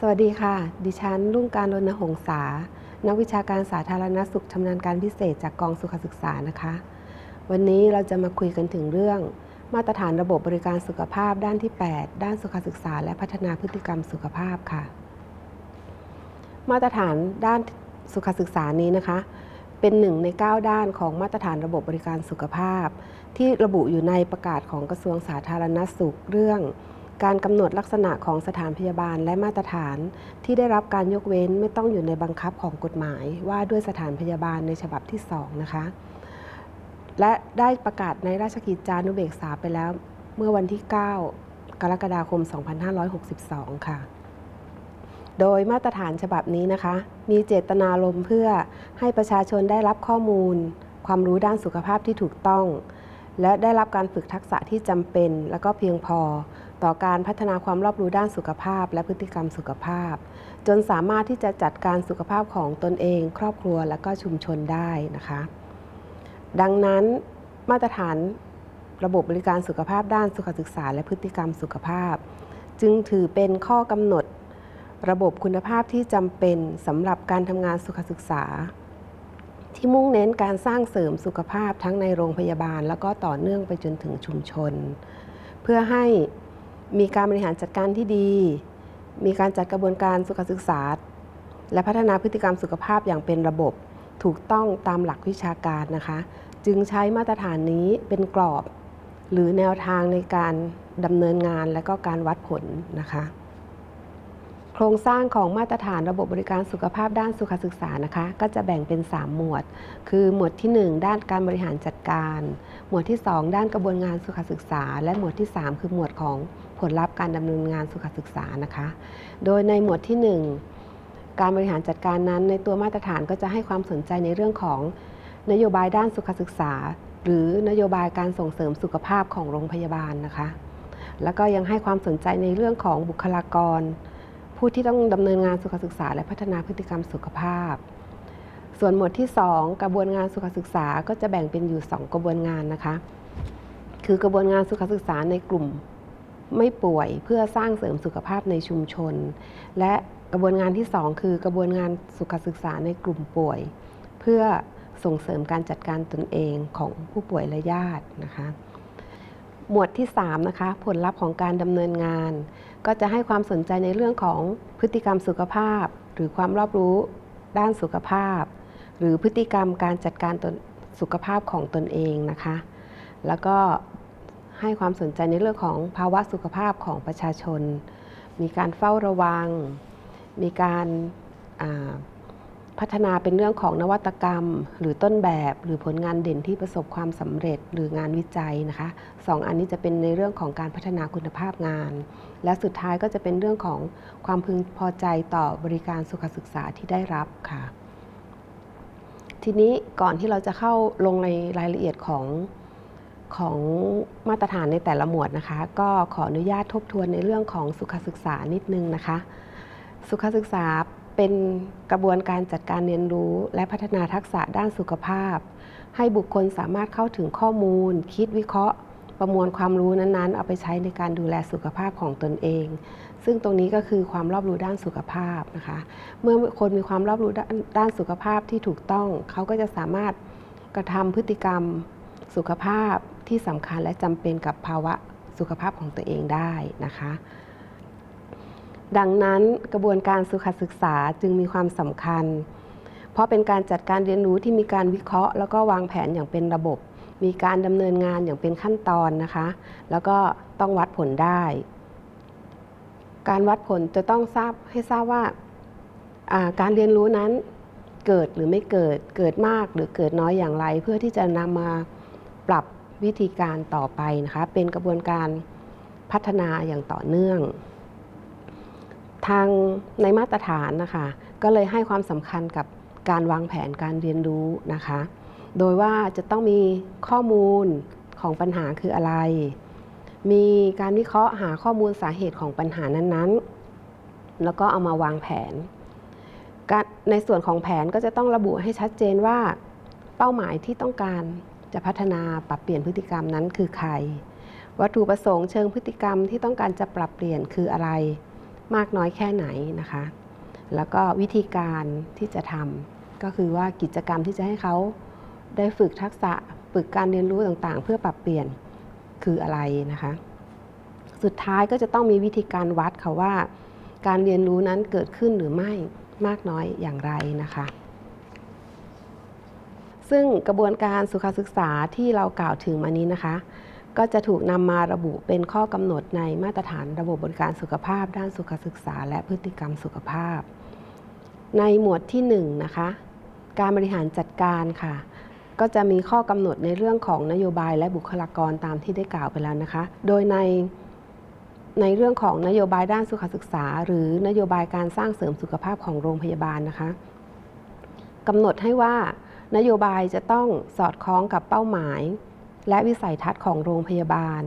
สวัสดีค่ะ ดิฉันรุ่งการรณหงษา นักวิชาการสาธารณสุขชำนาญการพิเศษจากกองสุขศึกษานะคะ วันนี้เราจะมาคุยกันถึงเรื่อง มาตรฐานระบบบริการสุขภาพด้านที่ 8 ด้านสุขศึกษา และพัฒนาพฤติกรรมสุขภาพค่ะ มาตรฐานด้านสุขศึกษานี้นะคะ เป็นหนึ่งใน 9 ด้านของมาตรฐานระบบบริการสุขภาพ ที่ระบุอยู่ในประกาศของกระทรวงสาธารณสุขเรื่อง การกำหนดลักษณะของสถานพยาบาลและมาตรฐาน ที่ได้รับการยกเว้นไม่ต้องอยู่ในบังคับของกฎหมาย ว่าด้วยสถานพยาบาลในฉบับที่ 2 นะคะ และได้ประกาศในราชกิจจานุเบกษาไปแล้วเมื่อวันที่ 9 กรกฎาคม 2562 ค่ะ โดยมาตรฐานฉบับนี้นะคะ มีเจตนารมณ์เพื่อให้ประชาชนได้รับข้อมูล ความรู้ด้านสุขภาพที่ถูกต้อง และได้รับการฝึกทักษะที่จำเป็น และก็เพียงพอ ต่อการพัฒนาความรอบรู้ด้านสุขภาพ และพฤติกรรมสุขภาพ จนสามารถที่จะจัดการสุขภาพของตนเอง ครอบครัวและก็ชุมชนได้นะคะ ดังนั้นมาตรฐานระบบบริการสุขภาพด้านสุขศึกษา และพฤติกรรมสุขภาพ จึงถือเป็นข้อกำหนด ระบบคุณภาพที่จำเป็นสำหรับการทำงานสุขศึกษา ที่มุ่งเน้นการสร้างเสริมสุขภาพทั้งในโรงพยาบาล แล้วก็ต่อเนื่องไปจนถึงชุมชน เพื่อให้ มีการบริหารจัดการที่ดี มีการจัดกระบวนการสุขศึกษา และพัฒนาพฤติกรรมสุขภาพอย่างเป็นระบบ ถูกต้องตามหลักวิชาการนะคะ จึงใช้มาตรฐานนี้เป็นกรอบ หรือแนวทางในการดำเนินงานและก็การวัดผลนะคะ โครงสร้างของมาตรฐานระบบบริการสุขภาพด้านสุขศึกษานะคะ ก็จะแบ่งเป็น 3 หมวด คือหมวดที่ 1 ด้านการบริหารจัดการ หมวดที่ 2 ด้านกระบวนการสุขศึกษา และหมวดที่ 3 คือหมวดของ ผลลัพธ์การดำเนินงานสุขศึกษานะคะ โดยในหมวดที่ 1 การบริหารจัดการนั้น ในตัวมาตรฐานก็จะให้ความสนใจในเรื่องของนโยบายด้านสุขศึกษา หรือนโยบายการส่งเสริมสุขภาพของโรงพยาบาลนะคะ แล้วก็ยังให้ความสนใจในเรื่องของบุคลากร ผู้ที่ต้องดำเนินงานสุขศึกษา และพัฒนาพฤติกรรมสุขภาพ ส่วนหมวดที่ 2 กระบวนงานสุขศึกษาก็จะแบ่งเป็นอยู่ 2 กระบวนงานนะคะ คือกระบวนงานสุขศึกษาในกลุ่ม ไม่ป่วยเพื่อสร้างเสริมสุขภาพในชุมชน และกระบวนงานที่ 2 คือกระบวนงานสุขศึกษาในกลุ่มป่วย เพื่อส่งเสริมการจัดการตนเองของผู้ป่วยและญาตินะคะ หมวดที่3นะคะผลลัพธ์ของการดำเนินงาน ก็จะให้ความสนใจในเรื่องของพฤติกรรมสุขภาพ หรือความรอบรู้ด้านสุขภาพ หรือพฤติกรรมการจัดการสุขภาพของตนเองนะคะ แล้วก็ ให้ความสนใจในเรื่องของภาวะสุขภาพของประชาชน มีการเฝ้าระวัง มีการาพัฒนาเป็นเรื่องของนวัตกรรม หรือต้นแบบ หรือผลงานเด่นที่ประสบความสำเร็จหรืองานวิจัยนะคะสองอันนี้จะเป็นในเรื่องของการพัฒนาคุณภาพงาน และสุดท้ายก็จะเป็นเรื่องของความพึงพอใจต่อบริการสุขศึกษาที่ได้รับค่ะ ทีนี้ก่อนที่เราจะเข้าลงในรายละเอียดของ ของมาตรฐานในแต่ละหมวดนะคะ ก็ขออนุญาตทบทวนในเรื่องของสุขศึกษานิดนึงนะคะ สุขศึกษาเป็นกระบวนการจัดการเรียนรู้ และพัฒนาทักษะด้านสุขภาพ ให้บุคคลสามารถเข้าถึงข้อมูล คิดวิเคราะห์ ประมวลความรู้นั้นๆ เอาไปใช้ในการดูแลสุขภาพของตนเอง ซึ่งตรงนี้ก็คือความรอบรู้ด้านสุขภาพนะคะ เมื่อคนมีความรอบรู้ด้านสุขภาพที่ถูกต้อง เขาก็จะสามารถกระทำพฤติกรรม สุขภาพที่สำคัญและจำเป็นกับภาวะสุขภาพของตัวเองได้นะคะ ดังนั้นกระบวนการสุขศึกษาจึงมีความสำคัญ เพราะเป็นการจัดการเรียนรู้ที่มีการวิเคราะห์ แล้วก็วางแผนอย่างเป็นระบบ มีการดำเนินงานอย่างเป็นขั้นตอนนะคะ แล้วก็ต้องวัดผลได้ การวัดผลจะต้องทราบให้ทราบว่าาการเรียนรู้นั้นเกิดหรือไม่เกิด เกิดมากหรือเกิดน้อยอย่างไร เพื่อที่จะนำมา ปรับวิธีการต่อไปนะคะเป็นกระบวนการพัฒนาอย่างต่อเนื่อง ทางในมาตรฐานนะคะก็เลยให้ความสำคัญกับการวางแผนการเรียนรู้นะคะ โดยว่าจะต้องมีข้อมูลของปัญหาคืออะไร มีการวิเคราะห์หาข้อมูลสาเหตุของปัญหานั้นๆ แล้วก็เอามาวางแผน ในส่วนของแผนก็จะต้องระบุให้ชัดเจนว่า เป้าหมายที่ต้องการ จะพัฒนาปรับเปลี่ยนพฤติกรรมนั้นคือใคร วัตถุประสงค์เชิงพฤติกรรมที่ต้องการจะปรับเปลี่ยนคืออะไร มากน้อยแค่ไหนนะคะ แล้วก็วิธีการที่จะทำก็คือว่ากิจกรรมที่จะให้เขาได้ฝึกทักษะฝึกการเรียนรู้ต่างๆ เพื่อปรับเปลี่ยนคืออะไรนะคะ สุดท้ายก็จะต้องมีวิธีการวัดค่ะว่า การเรียนรู้นั้นเกิดขึ้นหรือไม่มากน้อยอย่างไรนะคะ ซึ่งกระบวนการสุขศึกษาที่เรากล่าวถึงมานี้นะคะ ก็จะถูกนำมาระบุเป็นข้อกำหนดในมาตรฐานระบบบริการสุขภาพ ด้านสุขศึกษา และพฤติกรรมสุขภาพ ในหมวดที่1นงนะคะ การบริหารจัดการค่ะ ก็จะมีข้อกำหนดในเรื่องของนโยบายและบุคลากรตามที่ได้กล่าวไปแล้วนะคะ โดยในในเรื่องของนโยบายด้านสุขศึกษา หรือนโยบายการสร้างเสริมสุขภาพของโรงพยาบาลนะคะกำหนดให้ว่า นโยบายจะต้องสอดคล้องกับเป้าหมาย และวิสัยทัศน์ของโรงพยาบาล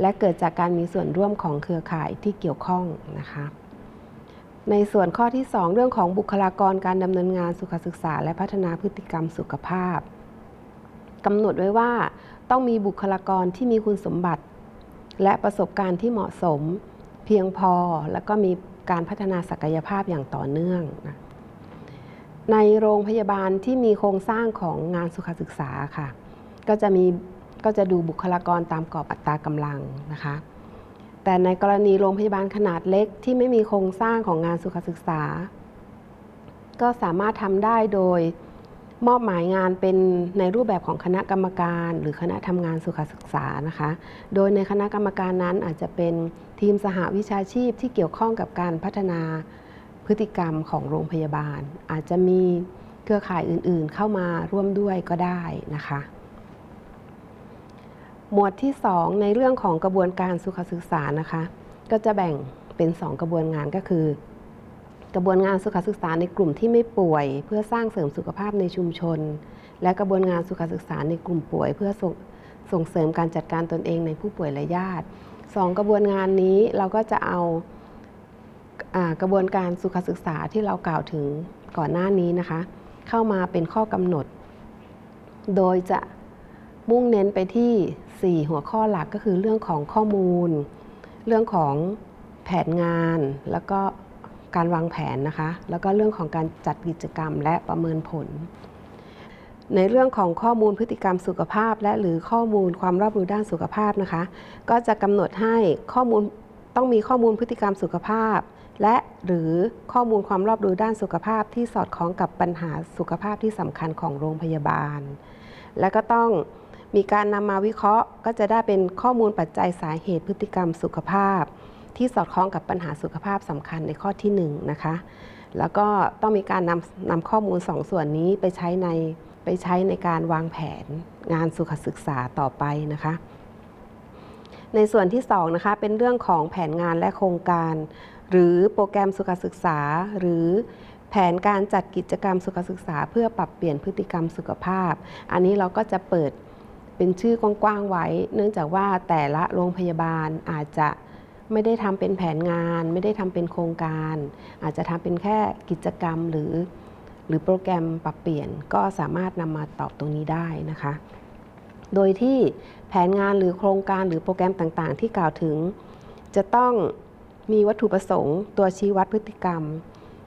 และเกิดจากการมีส่วนร่วมของเครือข่ายที่เกี่ยวข้องนะคะในส่วนข้อที่ 2 เรื่องของบุคลากรการดำเนินงานสุขศึกษา และพัฒนาพฤติกรรมสุขภาพกำหนดไว้ว่าต้องมีบุคลากรที่มีคุณสมบัติ และประสบการณ์ที่เหมาะสม เพียงพอแล้วก็มีการพัฒนาศักยภาพอย่างต่อเนื่องนะ ในโรงพยาบาลที่มีโครงสร้างของงานสุขศึกษาค่ะ ก็จะมีก็จะดูบุคลากรตามกรอบอัตรากำลังนะคะ แต่ในกรณีโรงพยาบาลขนาดเล็กที่ไม่มีโครงสร้างของงานสุขศึกษา ก็สามารถทำได้โดยมอบหมายงานเป็นในรูปแบบของคณะกรรมการหรือคณะทำงานสุขศึกษานะคะ โดยในคณะกรรมการนั้นอาจจะเป็นทีมสหวิชาชีพที่เกี่ยวข้องกับการพัฒนา พฤติกรรมของโรงพยาบาล อาจจะมีเครือข่ายอื่นๆ เข้ามาร่วมด้วยก็ได้นะคะ หมวดที่ 2 ในเรื่องของกระบวนการสุขศึกษานะคะ ก็จะแบ่งเป็น 2 กระบวนงานก็คือ กระบวนงานสุขศึกษาในกลุ่มที่ไม่ป่วย เพื่อสร้างเสริมสุขภาพในชุมชน และกระบวนงานสุขศึกษาในกลุ่มป่วย เพื่อส่งส่งเสริมการจัดการตนเองในผู้ป่วยและญาติสองกระบวนงานนี้เราก็จะเอา กระบวนการสุขศึกษาที่เรากล่าวถึงก่อนหน้านี้นะคะ เข้ามาเป็นข้อกำหนด โดยจะมุ่งเน้นไปที่ 4 หัวข้อหลักก็คือเรื่องของข้อมูล เรื่องของแผนงาน แล้วก็การวางแผนนะคะ แล้วก็เรื่องของการจัดกิจกรรมและประเมินผล ในเรื่องของข้อมูลพฤติกรรมสุขภาพ และหรือข้อมูลความรอบรู้ด้านสุขภาพนะคะ ก็จะกำหนดให้ข้อมูลต้องมีข้อมูลพฤติกรรมสุขภาพ และหรือข้อมูลความรอบรู้ด้านสุขภาพที่สอดคล้องกับปัญหาสุขภาพที่สำคัญของโรงพยาบาล และก็ต้องมีการนำมาวิเคราะห์ ก็จะได้เป็นข้อมูลปัจจัยสาเหตุพฤติกรรมสุขภาพ ที่สอดคล้องกับปัญหาสุขภาพสำคัญในข้อที่1นนะคะ แล้วก็ต้องมีการนำนำข้อมูล2ส่วนนี้ไปใช้ในไปใช้ในการวางแผนงานสุขศึกษาต่อไปนะคะ ในส่วนที่2นะคะเป็นเรื่องของแผนงานและโครงการ หรือโปรแกรมสุขศึกษา หรือแผนการจัดกิจกรรมสุขศึกษา เพื่อปรับเปลี่ยนพฤติกรรมสุขภาพ อันนี้เราก็จะเปิดเป็นชื่อกว้างๆไว้ เนื่องจากว่าแต่ละโรงพยาบาลอาจจะไม่ได้ทำเป็นแผนงาน ไม่ได้ทำเป็นโครงการ อาจจะทำเป็นแค่กิจกรรมหรือ หรือโปรแกรมปรับเปลี่ยนก็สามารถนำมาตอบตรงนี้ได้นะคะ โดยที่แผนงานหรือโครงการหรือโปรแกรมต่างๆ ที่กล่าวถึงจะต้อง มีวัตถุประสงค์ ตัวชี้วัดพฤติกรรม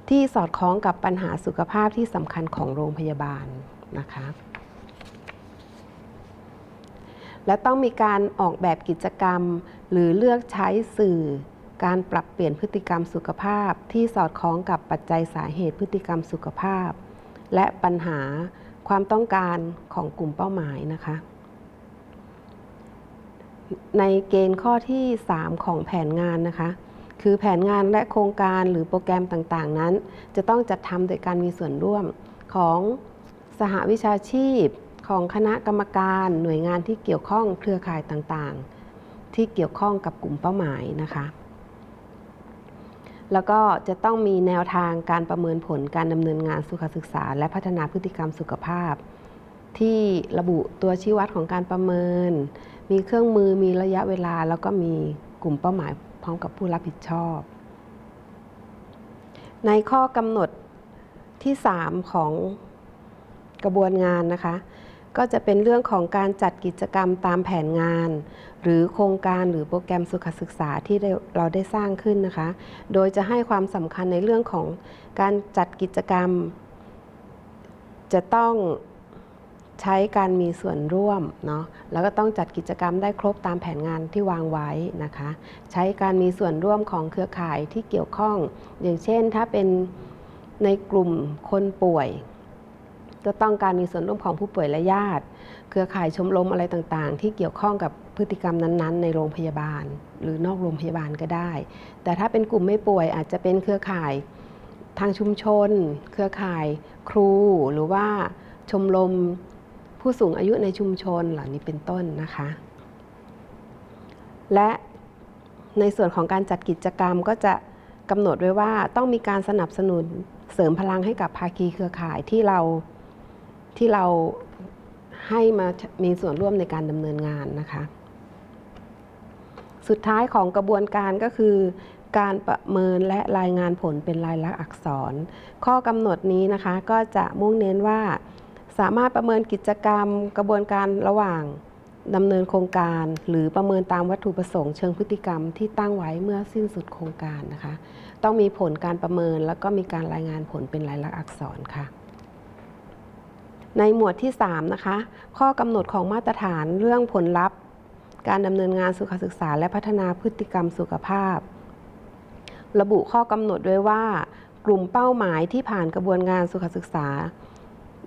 ที่สอดคล้องกับปัญหาสุขภาพที่สำคัญของโรงพยาบาลนะคะ และต้องมีการออกแบบกิจกรรม หรือเลือกใช้สื่อ การปรับเปลี่ยนพฤติกรรมสุขภาพ ที่สอดคล้องกับปัจจัยสาเหตุพฤติกรรมสุขภาพ และปัญหาความต้องการของกลุ่มเป้าหมายนะคะในเกณฑ์ข้อที่ 3 ของแผนงานนะคะ คือแผนงานและโครงการหรือโปรแกรมต่างๆ นั้น จะต้องจัดทำโดยการมีส่วนร่วมของสหวิชาชีพ ของคณะกรรมการหน่วยงานที่เกี่ยวข้องเครือข่ายต่างๆ ที่เกี่ยวข้องกับกลุ่มเป้าหมายนะคะ แล้วก็จะต้องมีแนวทางการประเมินผลการดำเนินงานสุขศึกษา และพัฒนาพฤติกรรมสุขภาพ ที่ระบุตัวชี้วัดของการประเมิน มีเครื่องมือมีระยะเวลา แล้วก็มีกลุ่มเป้าหมาย พร้อมกับผู้รับผิดชอบ ในข้อกำหนดที่ 3 ของกระบวนงานนะคะ ก็จะเป็นเรื่องของการจัดกิจกรรมตามแผนงาน หรือโครงการหรือโปรแกรมสุขศึกษาที่เราได้สร้างขึ้นนะคะ โดยจะให้ความสำคัญในเรื่องของการจัดกิจกรรม จะต้อง ใช้การมีส่วนร่วมเนาะแล้วก็ต้องจัดกิจกรรมได้ครบตามแผนงานที่วางไว้นะคะ ใช้การมีส่วนร่วมของเครือข่ายที่เกี่ยวข้อง อย่างเช่นถ้าเป็นในกลุ่มคนป่วย ก็ต้องการมีส่วนร่วมของผู้ป่วยและญาติ เครือข่ายชมรมอะไรต่างๆ ที่เกี่ยวข้องกับพฤติกรรมนั้นๆ ในโรงพยาบาล หรือนอกโรงพยาบาลก็ได้ แต่ถ้าเป็นกลุ่มไม่ป่วยอาจจะเป็นเครือข่ายทางชุมชน เครือข่ายครูหรือว่าชมรม ผู้สูงอายุในชุมชนเหล่านี้เป็นต้นนะคะ และในส่วนของการจัดกิจกรรมก็จะกำหนดไว้ว่าต้องมีการสนับสนุนเสริมพลังให้กับภาคีเครือข่ายที่เราที่เราให้มามีส่วนร่วมในการดำเนินงานนะคะ สุดท้ายของกระบวนการก็คือ การประเมินและรายงานผลเป็นลายลักษณ์อักษร ข้อกำหนดนี้นะคะก็จะมุ่งเน้นว่า สามารถประเมินกิจกรรมกระบวนการระหว่างดำเนินโครงการ หรือประเมินตามวัตถุประสงค์เชิงพฤติกรรมที่ตั้งไว้เมื่อสิ้นสุดโครงการนะคะ ต้องมีผลการประเมินแล้วก็มีการรายงานผลเป็นลายลักษณ์อักษรค่ะ ในหมวดที่3นะคะข้อกำหนดของมาตรฐานเรื่องผลลัพธ์ การดำเนินงานสุขศึกษา และพัฒนาพฤติกรรมสุขภาพ ระบุข้อกำหนดไว้ว่ากลุ่มเป้าหมายที่ผ่านกระบวนการสุขศึกษา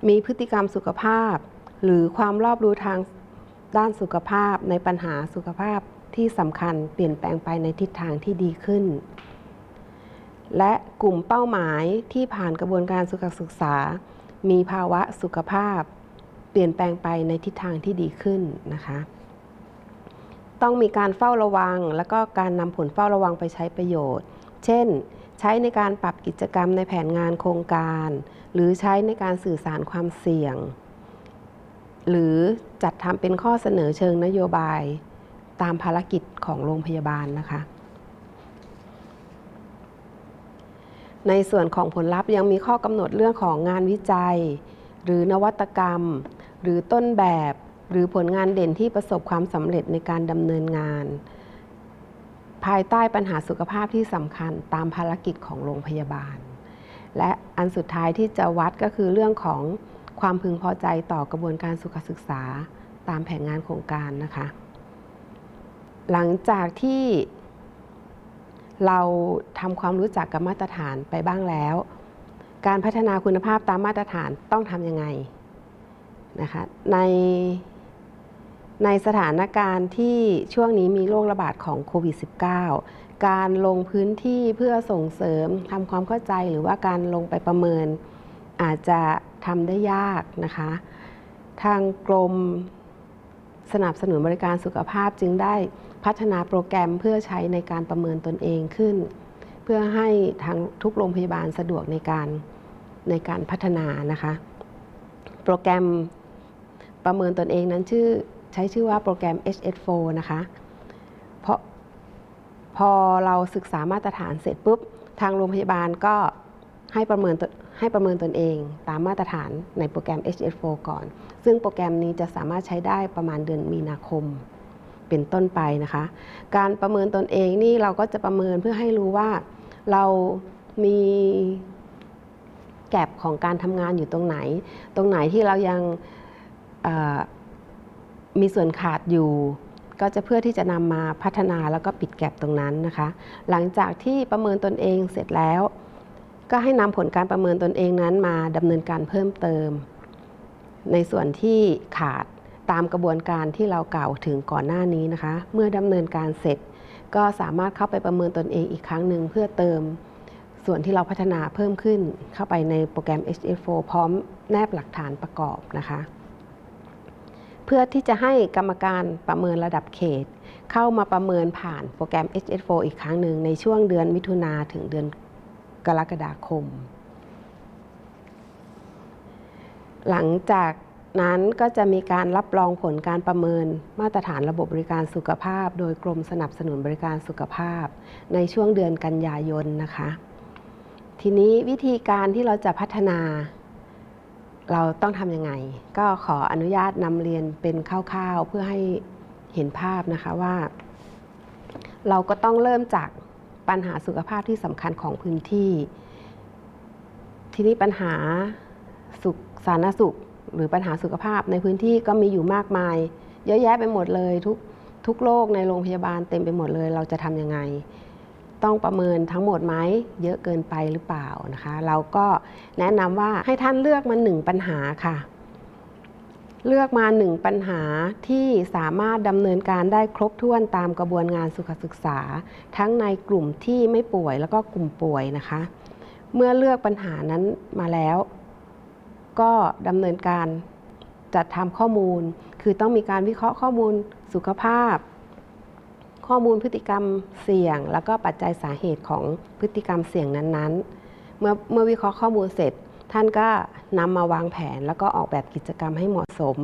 มีพฤติกรรมสุขภาพ หรือความรอบรู้ทางด้านสุขภาพในปัญหาสุขภาพที่สำคัญเปลี่ยนแปลงไปในทิศทางที่ดีขึ้น และกลุ่มเป้าหมายที่ผ่านกระบวนการสุขศึกษา มีภาวะสุขภาพ เปลี่ยนแปลงไปในทิศทางที่ดีขึ้นนะคะ ต้องมีการเฝ้าระวัง และก็การนำผลเฝ้าระวังไปใช้ประโยชน์ เช่น ใช้ในการปรับกิจกรรมในแผนงานโครงการ หรือใช้ในการสื่อสารความเสี่ยง หรือจัดทำเป็นข้อเสนอเชิงนโยบายตามภารกิจของโรงพยาบาลนะคะ ในส่วนของผลลัพธ์ยังมีข้อกำหนดเรื่องของงานวิจัย หรือนวัตกรรม หรือต้นแบบ หรือผลงานเด่นที่ประสบความสำเร็จในการดำเนินงาน ภายใต้ปัญหาสุขภาพที่สำคัญตามภารกิจของโรงพยาบาล และอันสุดท้ายที่จะวัดก็คือเรื่องของความพึงพอใจต่อกระบวนการสุขศึกษาตามแผนงานโครงการนะคะ หลังจากที่เราทำความรู้จักกับมาตรฐานไปบ้างแล้ว การพัฒนาคุณภาพตามมาตรฐานต้องทำยังไงนะคะในในสถานการณ์ที่ช่วงนี้มีโรคระบาดของโควิด -19 การลงพื้นที่เพื่อส่งเสริมทำความเข้าใจหรือว่าการลงไปประเมิน อาจจะทำได้ยากนะคะ ทางกรมสนับสนุนบริการสุขภาพจึงได้พัฒนาโปรแกรมเพื่อใช้ในการประเมินตนเองขึ้น เพื่อให้ทางทุกโรงพยาบาลสะดวกในการในการพัฒนานะคะ โปรแกรมประเมินตนเองนั้นชื่อใช้ชื่อว่าโปรแกรม HS4 นะคะเพราะ พอเราศึกษามาตรฐานเสร็จปุ๊บ ทางโรงพยาบาลก็ให้ประเมินตนให้ประเมินตนเองตามมาตรฐานในโปรแกรม HS4 ก่อน ซึ่งโปรแกรมนี้จะสามารถใช้ได้ประมาณเดือนมีนาคมเป็นต้นไปนะคะ การประเมินตนเองนี่เราก็จะประเมินเพื่อให้รู้ว่าเรามีแกลบของการทำงานอยู่ตรงไหน ตรงไหนที่เรายังมีส่วนขาดอยู่ ก็จะเพื่อที่จะนำมาพัฒนาแล้วก็ปิดแกลบตรงนั้นนะคะ หลังจากที่ประเมินตนเองเสร็จแล้ว ก็ให้นำผลการประเมินตนเองนั้นมาดำเนินการเพิ่มเติม ในส่วนที่ขาดตามกระบวนการที่เรากล่าวถึงก่อนหน้านี้นะคะ เมื่อดำเนินการเสร็จ ก็สามารถเข้าไปประเมินตนเองอีกครั้งหนึ่งเพื่อเติม ส่วนที่เราพัฒนาเพิ่มขึ้นเข้าไปในโปรแกรม HF4 พร้อมแนบหลักฐานประกอบนะคะ เพื่อที่จะให้กรรมการประเมินระดับเขต เข้ามาประเมินผ่านโปรแกรม HS4 อีกครั้งหนึ่งในช่วงเดือนมิถุนาถึงเดือนกรกฎาคม หลังจากนั้นก็จะมีการรับรองผลการประเมินมาตรฐานระบบบริการสุขภาพ โดยกรมสนับสนุนบริการสุขภาพ ในช่วงเดือนกันยายนนะคะ ทีนี้วิธีการที่เราจะพัฒนา เราต้องทำยังไง ก็ขออนุญาตนำเรียนเป็นคร่าวๆ เพื่อให้เห็นภาพนะคะว่า เราก็ต้องเริ่มจากปัญหาสุขภาพที่สำคัญของพื้นที่ ทีนี้ปัญหาสุขสาธารณสุข หรือปัญหาสุขภาพในพื้นที่ก็มีอยู่มากมาย เยอะแยะไปหมดเลยทุกทุกโรคในโรงพยาบาลเต็มไปหมดเลย เราจะทำยังไง ต้องประเมินทั้งหมดไหมเยอะเกินไปหรือเปล่านะคะ เราก็แนะนำว่าให้ท่านเลือกมาหนึ่งปัญหาค่ะ เลือกมาหนึ่งปัญหาที่สามารถดำเนินการได้ครบถ้วนตามกระบวนงานสุขศึกษา ทั้งในกลุ่มที่ไม่ป่วยแล้วก็กลุ่มป่วยนะคะ เมื่อเลือกปัญหานั้นมาแล้ว ก็ดำเนินการจัดทำข้อมูล คือต้องมีการวิเคราะห์ข้อมูลสุขภาพ ข้อมูลพฤติกรรมเสี่ยง แล้วก็ปัจจัยสาเหตุของพฤติกรรมเสี่ยงนั้นๆ เมื่อเมื่อวิเคราะห์ข้อมูลเสร็จ ท่านก็นำมาวางแผน แล้วก็ออกแบบกิจกรรมให้เหมาะสม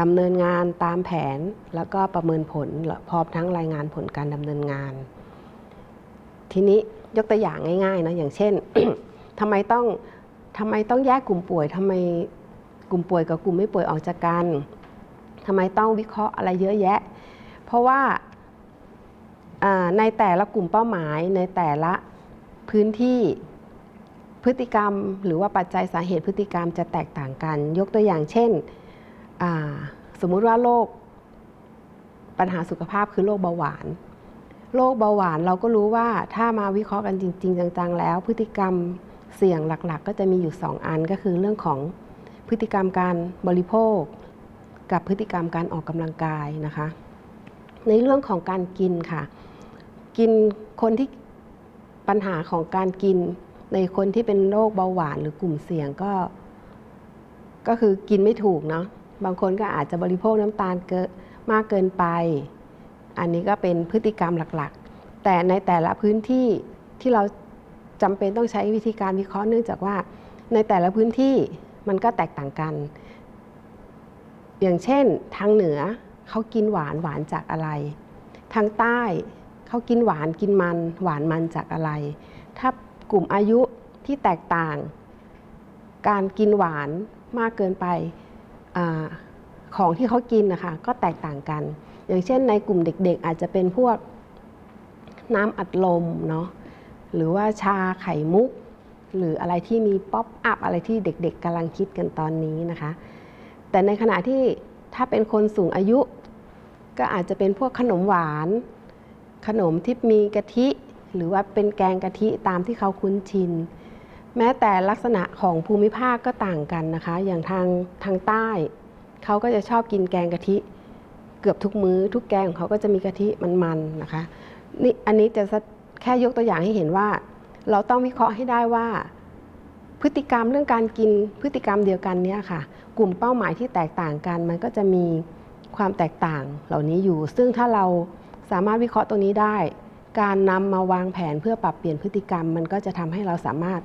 ดำเนินงานตามแผน แล้วก็ประเมินผลพร้อมทั้งรายงานผลการดำเนินงาน ทีนี้ยกตัวอย่างง่ายๆนะอย่างเช่นทำไมต้องทำไมต้องแยกกลุ่มป่วยทำไมกลุ่มป่วยกับกลุ่มไม่ป่วยออกจากกันทำไมต้องวิเคราะห์อะไรเยอะแยะ เพราะว่าอ่า ในแต่ละกลุ่มเป้าหมายในแต่ละพื้นที่พฤติกรรม หรือว่าปัจจัยสาเหตุพฤติกรรมจะแตกต่างกัน ยกตัวอย่างเช่น สมมุติว่าโรคปัญหาสุขภาพคือโรคเบาหวานโรคเบาหวานเราก็รู้ว่าถ้ามาวิเคราะห์กันจริง ๆ จังๆ แล้ว พฤติกรรมเสี่ยงหลักๆ ก็จะมีอยู่ 2 อันก็คือเรื่องของพฤติกรรมการบริโภค กับพฤติกรรมการออกกำลังกายนะคะ ในเรื่องของการกินค่ะ กินคนที่ปัญหาของการกิน ในคนที่เป็นโรคเบาหวานหรือกลุ่มเสี่ยงก็ ก็คือกินไม่ถูกเนาะบางคนก็อาจจะบริโภคน้ำตาลเกินมากเกินไป อันนี้ก็เป็นพฤติกรรมหลักๆ แต่ในแต่ละพื้นที่ที่เราจำเป็นต้องใช้วิธีการวิเคราะห์เนื่องจากว่า ในแต่ละพื้นที่มันก็แตกต่างกัน อย่างเช่นทางเหนือเขากินหวานหวานจากอะไร ทางใต้ เขากินหวานกินมันหวานมันจากอะไร ถ้ากลุ่มอายุที่แตกต่าง การกินหวานมากเกินไปอของที่เขากินนะคะก็แตกต่างกัน อย่างเช่นในกลุ่มเด็ก ๆ อาจจะเป็นพวกน้ำอัดลมเนาะหรือว่าชาไข่มุก หรืออะไรที่มีป๊อปอัพอะไรที่เด็ก ๆกำลังคิดกันตอนนี้นะคะ แต่ในขณะที่ถ้าเป็นคนสูงอายุ ก็อาจจะเป็นพวกขนมหวาน ขนมที่มีกะทิ หรือว่าเป็นแกงกะทิตามที่เขาคุ้นชิน แม้แต่ลักษณะของภูมิภาคก็ต่างกันนะคะ อย่างทางทางใต้ เขาก็จะชอบกินแกงกะทิ เกือบทุกมื้อ ทุกแกงของเขาก็จะมีกะทิมันๆนะคะนี่อันนี้จะแค่ยกตัวอย่างให้เห็นว่า เราต้องวิเคราะห์ให้ได้ว่า พฤติกรรมเรื่องการกินพฤติกรรมเดียวกันเนี่ยค่ะ กลุ่มเป้าหมายที่แตกต่างกัน มันก็จะมีความแตกต่างเหล่านี้อยู่ ซึ่งถ้าเรา สามารถวิเคราะห์ตรงนี้ได้ การนำมาวางแผนเพื่อปรับเปลี่ยนพฤติกรรม มันก็จะทำให้เราสามารถ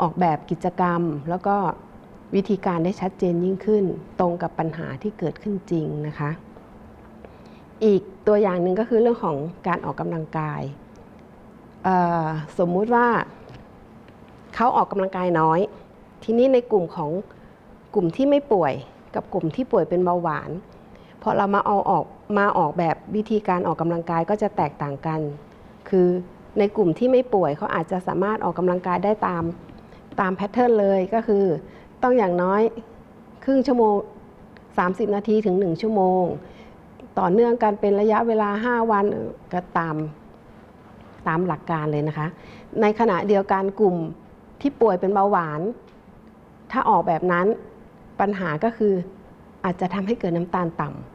ออกแบบกิจกรรม แล้วก็วิธีการได้ชัดเจนยิ่งขึ้น ตรงกับปัญหาที่เกิดขึ้นจริงนะคะ อีกตัวอย่างหนึ่งก็คือเรื่องของการออกกำลังกายสมมุติว่าเขาออกกำลังกายน้อย ทีนี้ในกลุ่มของกลุ่มที่ไม่ป่วย กับกลุ่มที่ป่วยเป็นเบาหวานพอเรามาเอาออก มาออกแบบวิธีการออกกำลังกายก็จะแตกต่างกัน คือในกลุ่มที่ไม่ป่วยเขาอาจจะสามารถออกกำลังกายได้ตามตามแพทเทิร์นเลยก็คือ ต้องอย่างน้อยครึ่งชั่วโมง 30 นาทีถึง 1 ชั่วโมง ต่อเนื่องกันเป็นระยะเวลา 5 วันก็ตามตามหลักการเลยนะคะ ในขณะเดียวกันกลุ่มที่ป่วยเป็นเบาหวาน ถ้าออกแบบนั้นปัญหาก็คืออาจจะทำให้เกิดน้ำตาลต่ำ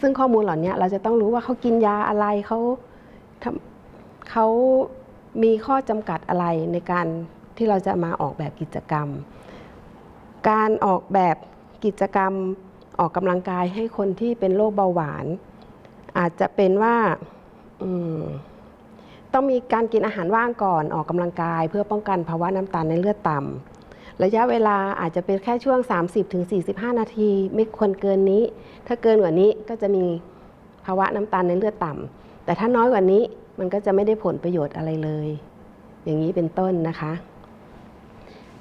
ซึ่งข้อมูลเหล่านี้เราจะต้องรู้ว่าเขากินยาอะไรเขาเขามีข้อจำกัดอะไรในการที่เราจะมาออกแบบกิจกรรม การออกแบบกิจกรรมออกกำลังกายให้คนที่เป็นโรคเบาหวาน อาจจะเป็นว่าต้องมีการกินอาหารว่างก่อนออกกำลังกาย เพื่อป้องกันภาวะน้ำตาลในเลือดต่ำ ระยะเวลาอาจจะเป็นแค่ช่วง 30-45 นาที ไม่ควรเกินนี้ ถ้าเกินกว่านี้ก็จะมีภาวะน้ำตาลในเลือดต่ำแต่ถ้าน้อยกว่านี้มันก็จะไม่ได้ผลประโยชน์อะไรเลย อย่างนี้เป็นต้นนะคะ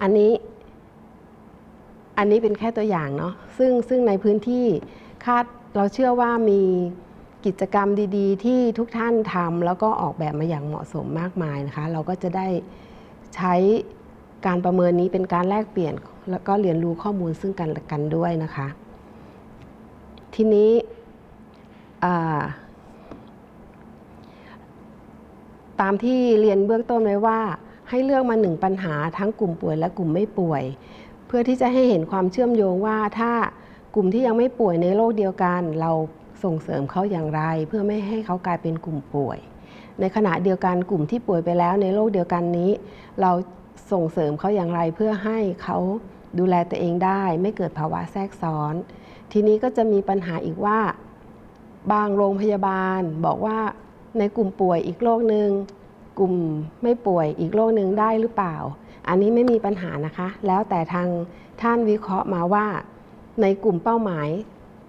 อันนี้ อันนี้เป็นแค่ตัวอย่างเนาะซึ่งซึ่งในพื้นที่คาดเราเชื่อว่ามีกิจกรรมดีๆ ที่ทุกท่านทำแล้วก็ออกแบบมาอย่างเหมาะสมมากมายนะคะ เราก็จะได้ใช้ การประเมินนี้เป็นการแลกเปลี่ยนแล้วก็เรียนรู้ข้อมูลซึ่งกันและกันด้วยนะคะ ทีนี้ตามที่เรียนเบื้องต้นไว้ว่า ให้เลือกมาหนึ่งปัญหาทั้งกลุ่มป่วยและกลุ่มไม่ป่วย เพื่อที่จะให้เห็นความเชื่อมโยงว่าถ้ากลุ่มที่ยังไม่ป่วยในโรคเดียวกัน เราส่งเสริมเขาอย่างไร เพื่อไม่ให้เขากลายเป็นกลุ่มป่วย ในขณะเดียวกันกลุ่มที่ป่วยไปแล้วในโรคเดียวกันนี้ เรา ส่งเสริมเขาอย่างไรเพื่อให้เขาดูแลตัวเองได้ ไม่เกิดภาวะแทรกซ้อน ทีนี้ก็จะมีปัญหาอีกว่า บางโรงพยาบาลบอกว่าในกลุ่มป่วยอีกโรคหนึ่งกลุ่มไม่ป่วยอีกโรคหนึ่งได้หรือเปล่า อันนี้ไม่มีปัญหานะคะ แล้วแต่ทางท่านวิเคราะห์มาว่า ในกลุ่มเป้าหมาย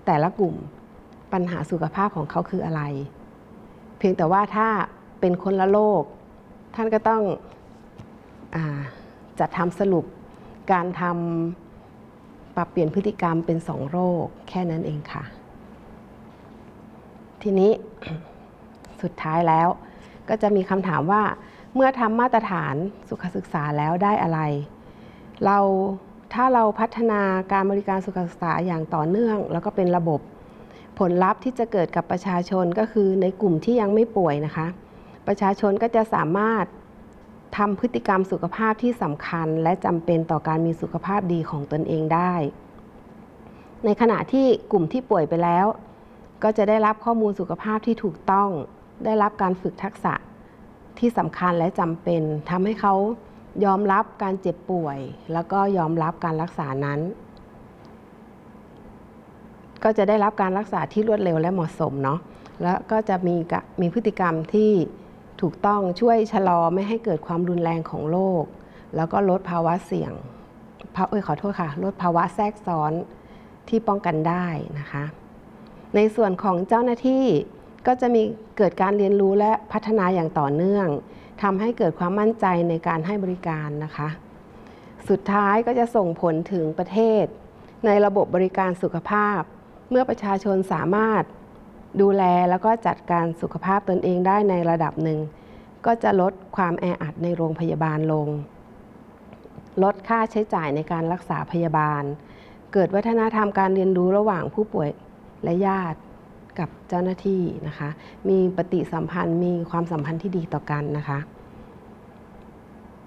แต่ละกลุ่มปัญหาสุขภาพของเขาคืออะไร เพียงแต่ว่าถ้าเป็นคนละโรคท่านก็ต้อง จัดทำสรุปการทำปรับเปลี่ยนพฤติกรรมเป็นสองโรคแค่นั้นเองค่ะ ทีนี้สุดท้ายแล้ว ก็จะมีคำถามว่าเมื่อทำมาตรฐานสุขศึกษาแล้วได้อะไร เราถ้าเราพัฒนาการบริการสุขศึกษาอย่างต่อเนื่อง แล้วก็เป็นระบบผลลัพธ์ที่จะเกิดกับประชาชนก็คือในกลุ่มที่ยังไม่ป่วยนะคะ ประชาชนก็จะสามารถ ทำพฤติกรรมสุขภาพที่สำคัญ และจำเป็นต่อการมีสุขภาพดีของตนเองได้ ในขณะที่กลุ่มที่ป่วยไปแล้ว ก็จะได้รับข้อมูลสุขภาพที่ถูกต้อง ได้รับการฝึกทักษะที่สำคัญและจำเป็นทำให้เขายอมรับการเจ็บป่วย แล้วก็ยอมรับการรักษานั้น ก็จะได้รับการรักษาที่รวดเร็วและเหมาะสมเนาะแล้วก็จะมีมีพฤติกรรมที่ ถูกต้องช่วยชะลอไม่ให้เกิดความรุนแรงของโรคแล้วก็ลดภาวะเสี่ยงเอ้ยขอโทษค่ะ ลดภาวะแทรกซ้อนที่ป้องกันได้นะคะ ในส่วนของเจ้าหน้าที่ก็จะมีเกิดการเรียนรู้และพัฒนาอย่างต่อเนื่องทำให้เกิดความมั่นใจในการให้บริการนะคะ สุดท้ายก็จะส่งผลถึงประเทศ ในระบบบริการสุขภาพ เมื่อประชาชนสามารถ ดูแลแล้วก็จัดการสุขภาพตนเองได้ในระดับหนึ่ง ก็จะลดความแออัดในโรงพยาบาลลง ลดค่าใช้จ่ายในการรักษาพยาบาล เกิดวัฒนธรรมการเรียนรู้ระหว่างผู้ป่วยและญาติกับเจ้าหน้าที่นะคะ มีปฏิสัมพันธ์มีความสัมพันธ์ที่ดีต่อกันนะคะ